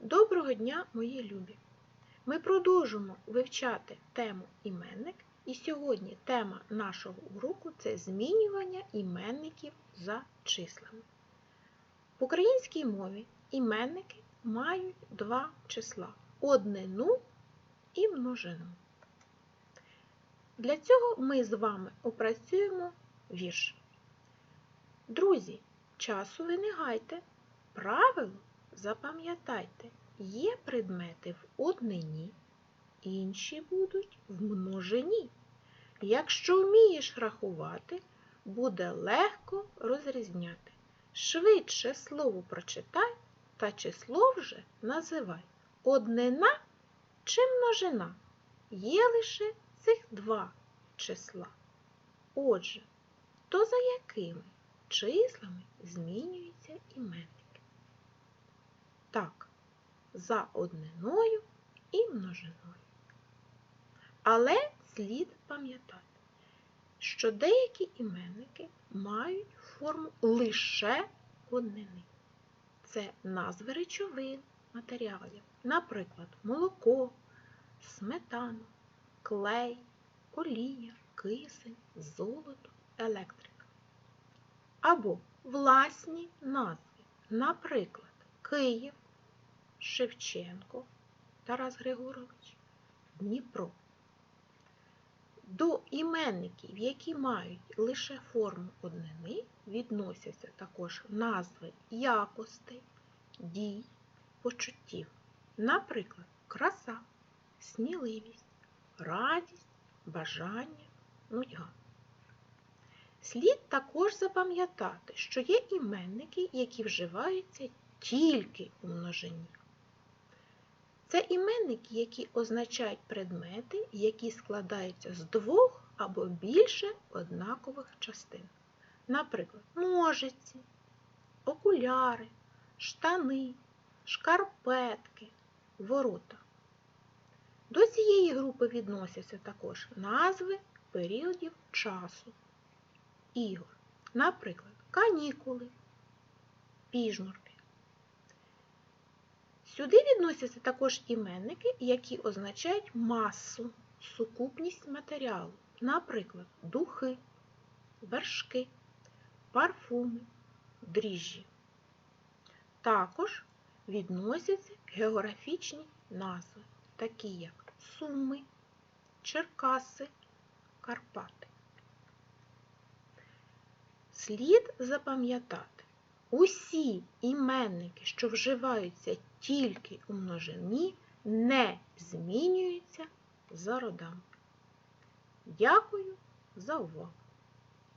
Доброго дня, мої любі! Ми продовжимо вивчати тему іменник, і сьогодні тема нашого уроку це змінювання іменників за числами. В українській мові іменники мають два числа однину і множину. Для цього ми з вами опрацюємо вірш. Друзі, часу ви не гайте, правило запам'ятайте, є предмети в однині, інші будуть в множині. Якщо вмієш рахувати, буде легко розрізняти. Швидше слово прочитай та число вже називай. Однина чи множина? Є лише цих два числа. Отже, то за якими числами змінюються іменники? Так, за одниною і множиною. Але слід пам'ятати, що деякі іменники мають форму лише однини. Це назви речовин, матеріалів, наприклад, молоко, сметана, клей, олія, кисень, золото, електрика. Або власні назви, наприклад, Київ, Шевченко, Тарас Григорович, Дніпро. До іменників, які мають лише форму однини, відносяться також назви якостей, дій, почуттів. Наприклад, краса, сміливість, радість, бажання, нудьга. Слід також запам'ятати, що є іменники, які вживаються тільки у множині. Це іменники, які означають предмети, які складаються з двох або більше однакових частин. Наприклад, ножиці, окуляри, штани, шкарпетки, ворота. До цієї групи відносяться також назви періодів часу, ігор, наприклад, канікули, піжмурки. Сюди відносяться також іменники, які означають масу, сукупність матеріалу, наприклад, духи, вершки, парфуми, дріжджі. Також відносяться географічні назви, такі як Суми, Черкаси, Карпати. Слід запам'ятати, усі іменники, що вживаються тільки у множині, не змінюються за родами. Дякую за увагу!